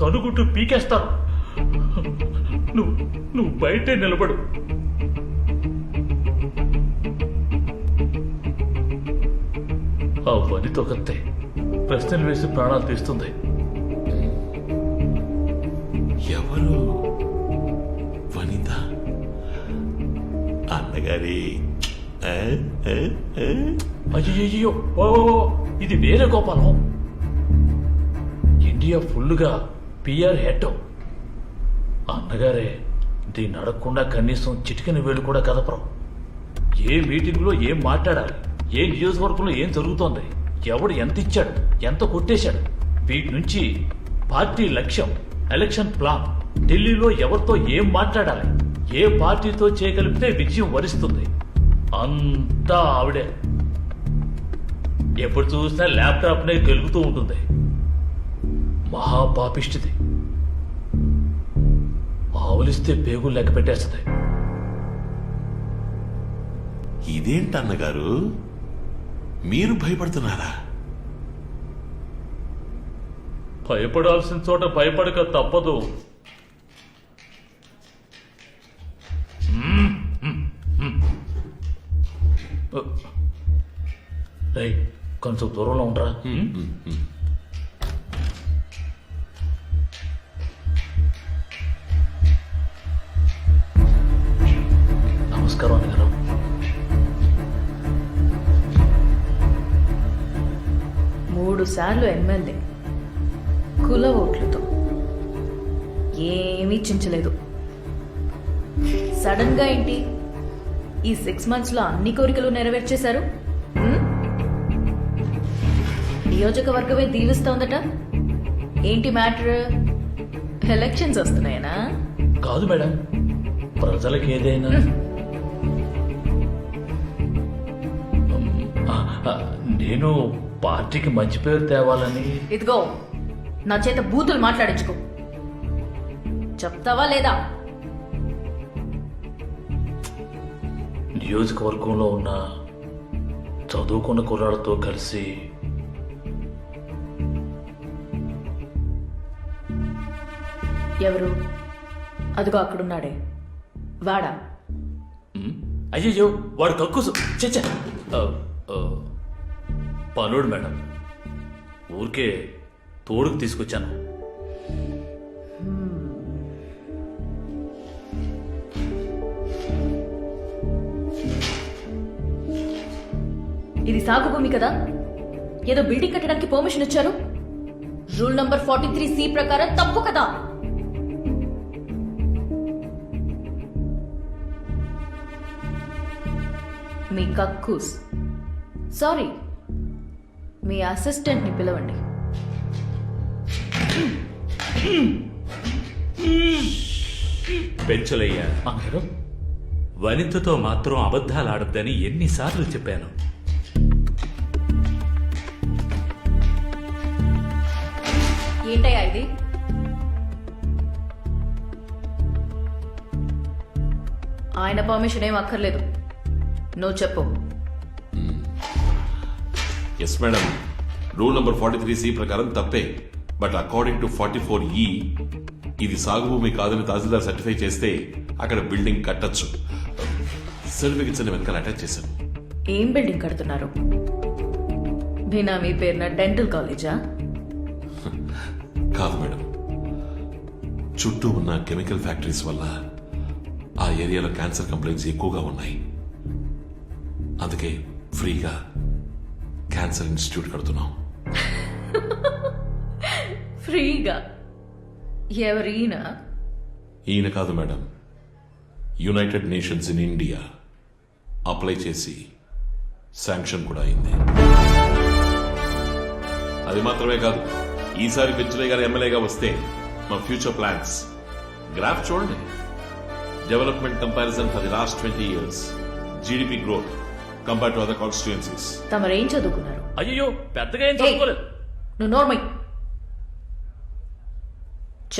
కనుగుట్టు పీకేస్తాను నువ్వు నువ్వు బయటే నిలబడు. ఆ వనిత ఒకతే ప్రశ్నలు వేసి ప్రాణాలు తీస్తుంది. ఎవరు? వనిత? అన్నగారి ఓ ఇది వేరే గోపాలం. ఇండియా ఫుల్గా పిఆర్ హెడ్. అన్నగారే దీన్ని అడగకుండా కనీసం చిటికని వేలు కూడా కదపరం. ఏ మీటింగ్లో ఏం మాట్లాడాలి? ఏ నియోజకవర్గంలో ఏం జరుగుతోంది? ఎవడు ఎంత ఇచ్చాడు? ఎంత కొట్టేశాడు? వీటి నుంచి పార్టీ లక్ష్యం ఎలక్షన్ ప్లాన్ ఢిల్లీలో ఎవరితో ఏం మాట్లాడాలి? ఏ పార్టీతో చేయగలిగితే విజయం వరిస్తుంది? అంతా ఆవిడే. ఎప్పుడు చూసినా ల్యాప్టాప్నే గెలుగుతూ ఉంటుంది. మహాపాపిష్టిది. ఆవులిస్తే పేగులు లెక్క పెట్టేస్తుంది. ఇదేంటి అన్నగారు? మీరు భయపడుతున్నారా? భయపడాల్సిన చోట భయపడక తప్పదు. కొంచెం దూరంలో ఉండరా? మూడు సార్లు ఎమ్మెల్యే. కుల ఓట్లతో. ఏమీ చించలేదు. సడన్గా ఏంటి? ఈ సిక్స్ మంత్స్లో అన్ని కోరికలు నెరవేర్చేశారు? నియోజకవర్గమే దీవిస్తోందట. ఏంటి మ్యాటర్? ఎలక్షన్స్ వస్తున్నాయనా? కాదు మేడం. ప్రజలకు ఏదైనా. నేను పార్టీకి మంచి పేరు తేవాలని. ఇదిగో నా చేత బూతులు మాట్లాడించుకో. చెప్తావా లేదా? నియోజకవర్గంలో ఉన్న చదువుకున్న కుర్రాళ్ళతో కలిసి ఎవరు? అదిగో అక్కడున్నాడే. వాడా? అయ్యయ్యో వాడు కక్కుసు. చచ్చా పనుడు మేడం. ఊరికే తోడుకు తీసుకొచ్చాను. ఇది సాగు భూమి కదా? ఏదో బిల్డింగ్ కట్టడానికి పర్మిషన్ ఇచ్చారు? Rule number forty three C ప్రకారం తప్పు కదా? మీ కక్కూస్. సారీ మీ అసిస్టెంట్ని పిలవండి. పెంచులయ్యా. అన్నారు వనితతో మాత్రం అబద్ధాలు ఆడొద్దని ఎన్నిసార్లు చెప్పాను. ఏంటయ్యా ఇది? ఆయన పర్మిషన్ ఏం అక్కర్లేదు. నువ్వు చెప్పు. Yes madam rule number forty three C ప్రకారం తప్పే. But according to forty four ఈ ఇది సాగు భూమి కాదని తహసీల్దార్ సర్టిఫై చేస్తే అక్కడ బిల్డింగ్ కట్టొచ్చు. సర్టిఫికెట్స్ వెనకాల అటాచ్ చేశాను. ఏం బిల్డింగ్ కడుతున్నారు? బినామీ పేరున డెంటల్ కాలేజా కాదు మేడం. చుట్టూ ఉన్న కెమికల్ ఫ్యాక్టరీస్ వల్ల ఆ ఏరియాలో క్యాన్సర్ కంప్లైంట్స్ ఎక్కువగా ఉన్నాయి. అందుకే ఫ్రీగా క్యాన్సర్ ఇన్స్టిట్యూట్ కడుతున్నాం. ఫ్రీగా. ఎవరీనా? ఈయన కాదు madam. United Nations in India. Apply చేసి శాంక్షన్ కూడా అయింది. అది మాత్రమే కాదు ఈసారి పెంచులయ్య గారు ఎమ్మెల్యేగా వస్తే మా ఫ్యూచర్ ప్లాన్స్. గ్రాఫ్ చూడండి. Development comparison for the last twenty years. GDP growth. Compare to other constituencies తమరేం చదువుకున్నారు? అయ్యో పెద్దగా ఏం చదువుకోలేదు. నువ్వు నోర్మై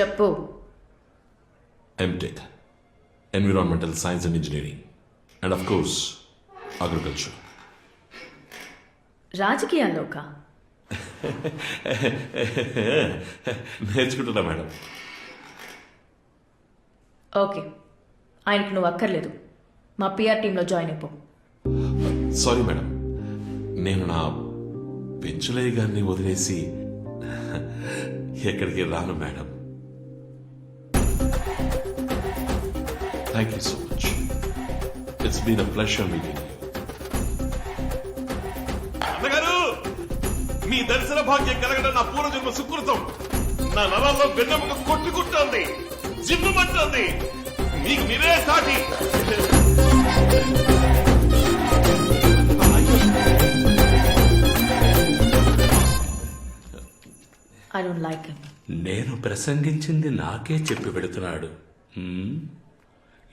చెప్పు. MTech environmental science and engineering and of course agriculture రాజకీయాల్లోకా నేర్చుకుంటున్నా మేడం. ఓకే. ఆయనకు నువ్వు అక్కర్లేదు. మా పిఆర్ టీంలో జాయిన్ అయిపో. సారీ మేడం నేను నా పెంచులయ్య గారిని వదిలేసి ఎక్కడికి రాను madam thank you so much it's been a pleasure meeting అన్నగారు మీ దర్శన భాగ్యం కలగడం నా పూర్వజన్మ సుకృతం. నా నరాల్లో వెన్నెముక కొట్టుకుంటోంది జిమ్మంటోంది మీకు మీరే సాటి. ఐ డోంట్ లైక్ హిమ్ నేను ప్రసంగించింది నాకే చెప్పి పెడుతున్నాడు.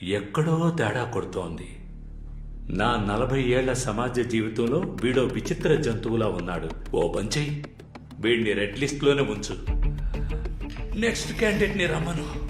ఎక్కడో తేడా కొడుతోంది. నా నలభై ఏళ్ళ సమాజ జీవితంలో వీడో విచిత్ర జంతువులా ఉన్నాడు. ఓ పంచేయి వీడిని రెడ్ లిస్ట్లోనే ఉంచు. నెక్స్ట్ క్యాండిడేట్ని రమ్మను.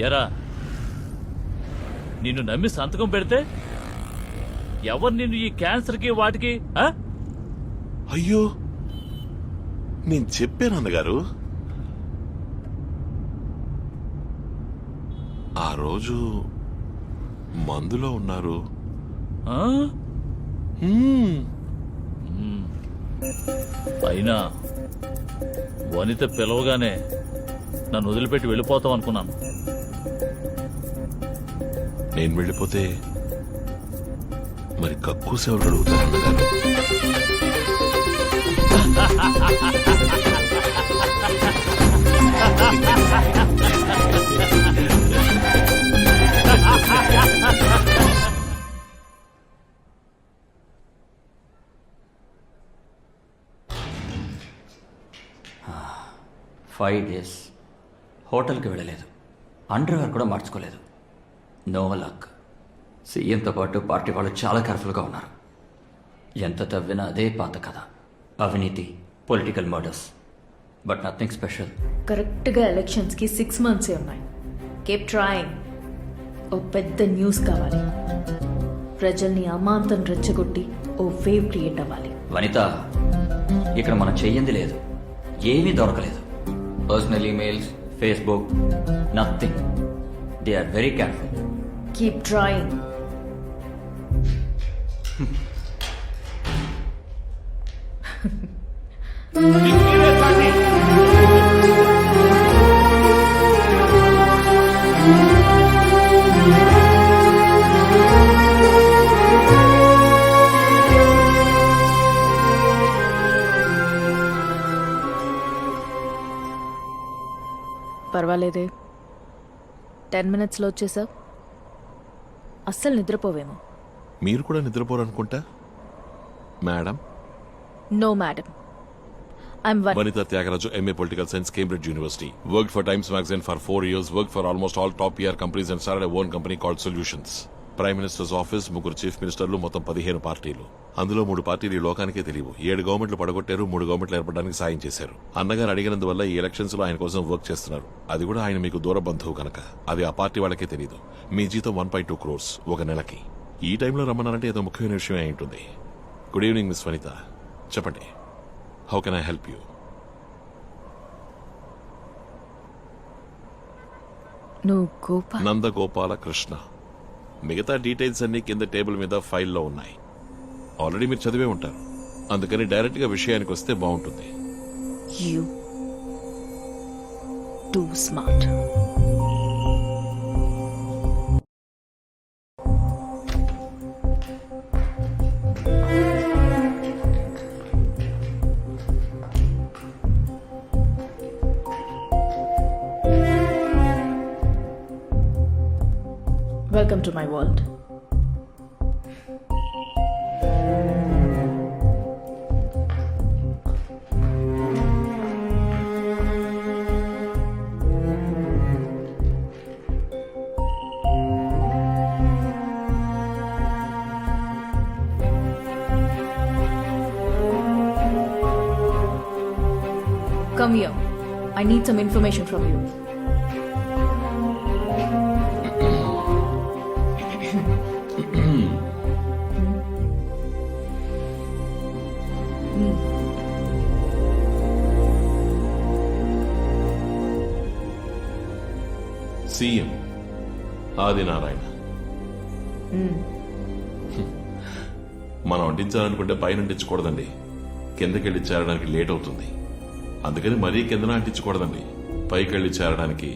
ఎరా నిన్ను నమ్మి సంతకం పెడితే ఎవరు నిన్ను ఈ క్యాన్సర్కి వాటికి? అయ్యో నేను చెప్పాను అన్నగారు. ఆ రోజు మందులో ఉన్నారు. అయినా వనిత పిలవగానే నన్ను వదిలిపెట్టి వెళ్ళిపోతాం అనుకున్నాను. నేను వెళ్ళిపోతే మరి కక్కుస్ ఎవరు అడుగుతారు ఫైవ్ డేస్ హోటల్కి వెళ్ళలేదు. అండర్వేర్ కూడా మార్చుకోలేదు. నో లక్ సీఎంతో పాటు పార్టీ వాళ్ళు చాలా కేర్ఫుల్గా ఉన్నారు. ఎంత తవ్వినా అదే పాత కథ. అవినీతి political murders but nothing special కరెక్ట్గా ఎలక్షన్స్కి సిక్స్ మంత్సే ఉన్నాయి. కేప్ ట్రాయింగ్ ఓ పెద్ద న్యూస్ కావాలి. ప్రజల్ని అమాంతం రెచ్చగొట్టి ఓ వేవ్ క్రియేట్ అవ్వాలి. వనిత ఇక్కడ మనం చెయ్యింది లేదు. ఏమీ దొరకలేదు. Personal emails Facebook nothing they are very careful keep drawing పర్వాలేదే. Ten మినిట్స్లో వచ్చేసావు అస్సలు నిద్రపోవేమో మీరు కూడా నిద్రపోరనుకుంటా madam no madam I'm one Vanita Tyagaraja, MA Political Science, Cambridge University. Worked for Times Magazine for four years, worked for almost all top PR companies and started a own company called Solutions. Prime ministers office ముగ్గురు chief మినిస్టర్లు మొత్తం పదిహేను పార్టీలు. అందులో మూడు పార్టీలు ఈ లోకానికే తెలియవు. ఏడు గవర్నమెంట్లు పడగొట్టారు మూడు గవర్నమెంట్లు ఏర్పడడానికి సాయం చేశారు. అన్నగారు అడిగినందువల్ల ఈ ఎలక్షన్స్లో ఆయన కోసం వర్క్ చేస్తున్నారు. అది కూడా ఆయన మీకు దూర బంధువు కనుక. అది ఆ పార్టీ వాళ్ళకే తెలియదు మీ జీతం వన్ పాయింట్ టూ క్రోర్స్ ఒక నెలకి. ఈ టైంలో రమ్మన్నారంటే ఏదో ముఖ్యమైన విషయం అయి ఉంటుంది. గుడ్ ఈవినింగ్ మిస్ వనిత చెప్పండి. How can I help you నువ్వు గోపా? నందగోపాల కృష్ణ మిగతా డీటెయిల్స్ అన్ని కింద టేబుల్ మీద ఫైల్లో ఉన్నాయి. ఆల్రెడీ మీరు చదివే ఉంటారు. అందుకని డైరెక్ట్గా విషయానికి వస్తే బాగుంటుంది. You too smart Welcome to my world. Come here. I need some information from you. CM Adinarayana మనం అంటించాలనుకుంటే పైన అంటించకూడదండి. కిందకెళ్ళి చేరడానికి లేట్ అవుతుంది. అందుకని మరీ కిందన అంటించకూడదండి. పైకెళ్ళి చేరడానికి